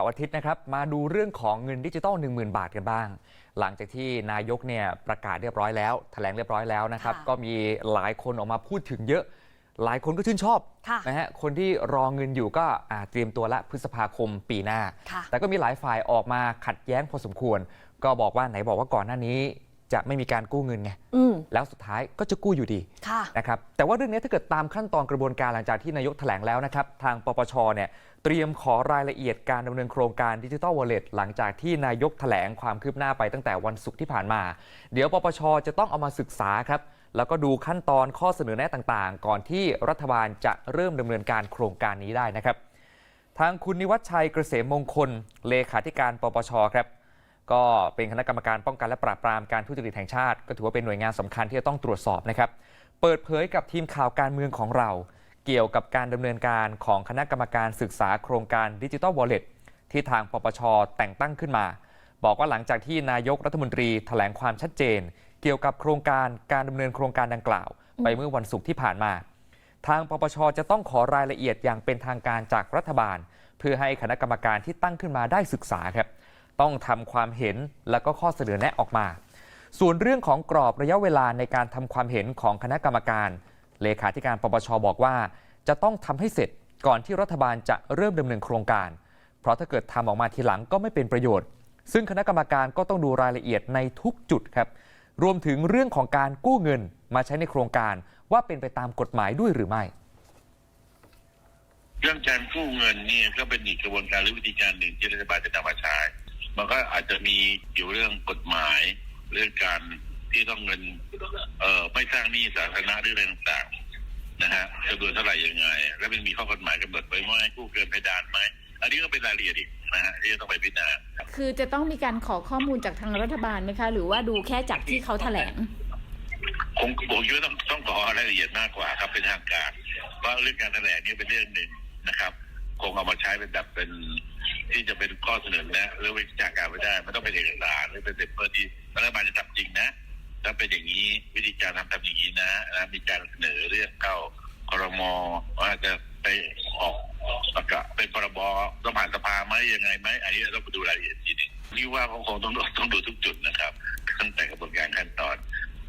เสาร์อาทิตย์นะครับมาดูเรื่องของเงินดิจิตอล10,000 บาทกันบ้าง หลังจากที่นายกเนี่ยประกาศเรียบร้อยแล้วแถลงเรียบร้อยแล้วนะครับค่ะก็มีหลายคนออกมาพูดถึงเยอะ หลายคนก็ชื่นชอบค่ะนะฮะคนที่รอเงินอยู่ก็อ่าเตรียมตัวละพฤษภาคมปีหน้าค่ะแต่ก็มีหลายฝ่ายออกมาขัดแย้งพอสมควร ก็บอกว่าไหนบอกว่าก่อนหน้านี้ จะไม่มีการกู้เงินไงอืมแล้วสุดท้ายก็จะกู้อยู่ดีค่ะนะครับแต่ว่าเรื่องนี้ถ้าเกิดตามขั้นตอนกระบวนการหลังจากที่นายกแถลงแล้วนะครับ ทางปปชเนี่ยเตรียมขอรายละเอียดการดำเนินโครงการดิจิ t a ลวอลเล็ตหลังจากที่นายกแถลงความคืบหน้าไปตั้งแต่วันศุกร์ที่ผ่านมา เดี๋ยวปปชจะต้องเอามาศึกษาครับแล้วก็ดูขั้นตอนข้อเสนอแนะต่างๆ ก่อนที่รัฐบาลจะเริ่มดำเนินการโครงการนี้ได้นะครับ ทางคุณนิวัฒชัยเกษมมงคลเลขาธิการปปชครับ ก็เป็นคณะกรรมการป้องกันและปราบปรามการทุจริตแห่งชาติ ก็ถือว่าเป็นหน่วยงานสำคัญที่จะต้องตรวจสอบนะครับ เปิดเผยกับทีมข่าวการเมืองของเรา เกี่ยวกับการดำเนินการของคณะกรรมการศึกษาโครงการดิจิ t a ลวอลเล็ตที่ทางปปชแต่งตั้งขึ้นมา บอกว่าหลังจากที่นายกรัฐมนตรีแถลงความชัดเจน เกี่ยวกับโครงการการดำเนินโครงการดังกล่าว ไปเมื่อวันศุกร์ที่ผ่านมา ทางปปชจะต้องขอรายละเอียดอย่างเป็นทางการจากรัฐบาล เพื่อให้คณะกรรมการที่ตั้งขึ้นมาได้ศึกษาครับ ต้องทำความเห็นแล้วก็ข้อเสนอแนะออกมา ส่วนเรื่องของกรอบระยะเวลาในการทำความเห็นของคณะกรรมการ เลขาธิการปปชบอกว่า จะต้องทำให้เสร็จก่อนที่รัฐบาลจะเริ่มดำเนินโครงการ เพราะถ้าเกิดทำออกมาทีหลังก็ไม่เป็นประโยชน์ ซึ่งคณะกรรมการก็ต้องดูรายละเอียดในทุกจุดครับ รวมถึงเรื่องของการกู้เงินมาใช้ในโครงการว่าเป็นไปตามกฎหมายด้วยหรือไม่ เรื่องการกู้เงินเนี่ยก็เป็นอีกกระบวนการหรือวิธีการหนึ่งที่รัฐบาลจะนำมาใช้ ก็อาจจะมีเกี่เรื่องกฎหมาย เรื่องการที่ต้องเงิน เอ่อไม่สร้างหนี้สาธารณะหรืออะไรต่างๆนะฮะจำนวนเท่าไหร่ยังไง แล้วมันมีข้อกฎหมายกำหนดไว้ว่าให้กู้เกินเพดานไหมอันนี้ก็เป็นรายละเอียดอีกนะฮะที่จะต้องไปพิจารณาคือจะต้องมีการขอข้อมูลจากทางรัฐบาลไหมคะ หรือว่าดูแค่จากที่เขาแถลงคงผมคิดว่าต้องต้องขอรายละเอียดมากกว่าครับ เป็นทางการเพราเรื่องการแถลงนี่เป็นเรื่องหนึ่งนะครับ คงเอามาใช้เป็นแบบเป็น ที่จะเป็นข้อเสนอแนะหรือวิจารการไม่ได้มันต้องเป็นเอกสารหรือเป็นเปเปอร์ที่รัฐบาลจะทำจริงนะถ้าเป็นอย่างนี้วิธีการทำทำอย่างนี้นะนะมีการเสนอเรื่องเข้าครมว่าจะไปออกประกาศเป็นพรบต้องผ่านสภาไหมยังไงไหมอันนี้เราไปดูรายละเอียดทีหนึงนี่ว่าคงคงต้องดูต้องดูทุกจุดนะครับตั้งแต่กระบวนการขั้นตอน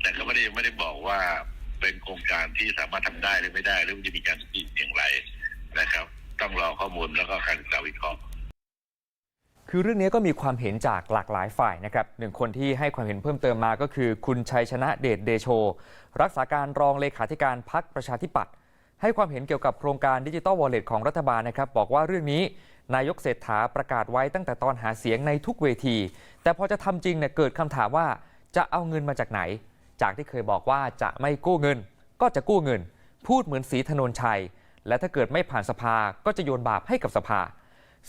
แต่ก็ไม่ได้ไม่ได้บอกว่าเป็นโครงการที่สามารถทำได้หรือไม่ได้หรือจะมีการทุจริตอย่างไรนะครับ ต้องรอข้อมูลแล้วก็การศึกษาวิเคราะห์ คือเรื่องนี้ก็มีความเห็นจากหลากหลายฝ่ายนะครับหนึ่งคนที่ให้ความเห็นเพิ่มเติมมาก็คือ คุณชัยชนะเดชเดโช รักษาการรองเลขาธิการพักประชาธิปัตย์ให้ความเห็นเกี่ยวกับโครงการดิจิ t a ลวอลเล็ตของรัฐบาลนะครับ บอกว่าเรื่องนี้นายกเศรษฐาประกาศไว้ตั้งแต่ตอนหาเสียงในทุกเวที แต่พอจะทำจริงเนี่ยเกิดคำถามว่าจะเอาเงินมาจากไหน จากที่เคยบอกว่าจะไม่กู้เงิน ก็จะกู้เงิน พูดเหมือนสีธนนชัย และถ้าเกิดไม่ผ่านสภาก็จะโยนบาปให้กับสภา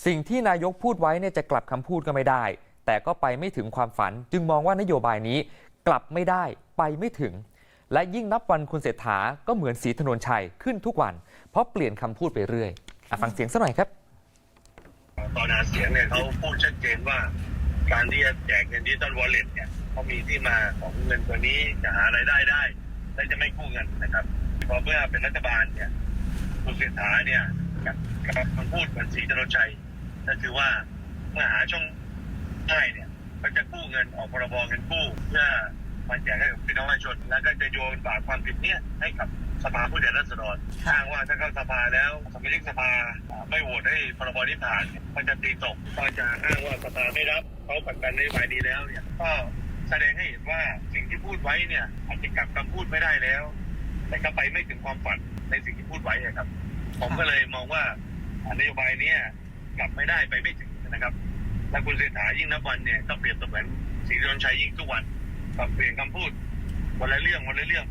สิ่งที่นายกพูดไว้เนี่ยจะกลับคำพูดก็ไม่ได้ แต่ก็ไปไม่ถึงความฝัน จึงมองว่านโยบายนี้กลับไม่ได้ไปไม่ถึง และยิ่งนับวันคุณเศรษฐาก็เหมือนสีถนนชัยขึ้นทุกวัน เพราะเปลี่ยนคำพูดไปเรื่อยอฟังเสียงสักหน่อยครับ ตอนหาเสียงเนี่ยเขาพูดชัดเจนว่า การที่จะแจกเงินดิจิตอลวอลเล็ตเนี่ยเขามีที่มาของเงินตัวนี้จะหารายได้ได้และจะไม่กู้เงินนะครับพอเมื่อเป็นรัฐบาลเนี่ยคุณเศรษฐาเนี่ย กับกับคำพูดเหมือนสีจรชัยก็คือว่าเมื่อหาช่องได้เนี่ยก็จะกู้เงินออกพรบเงินกู้เพื่อมาแจกให้กับพี่น้องประชาชนแล้วก็จะโยนบาปความผิดเนี่ยให้กับสภาผู้แทนราษฎรอ้างว่าถ้าเข้าสภาแล้วสมาชิกสภาไม่โหวตให้พรบนี้ผ่านเนี่ยมันจะตีตกก็จะอ้างว่าสภาไม่รับเขาผลักดันนโยบายนี้แล้วเนี่ยก็แสดงให้เห็นว่าสิ่งที่พูดไว้เนี่ยอาจจะกลับคำพูดไม่ได้แล้ว แต่ก็ไปไม่ถึงความฝันในสิ่งที่พูดไว้นะครับ ผมก็เลยมองว่านโยบายเนี้กลับไม่ได้ไปไม่ถึงนะครับและคุณเศรษฐายิ่งนับวันเนี่ยก็เปรียบเสมือนสีรนชัยยิ่งทุกวันปรับเปลี่ยนคำพูดวันละเรื่องวันละเรื่องไป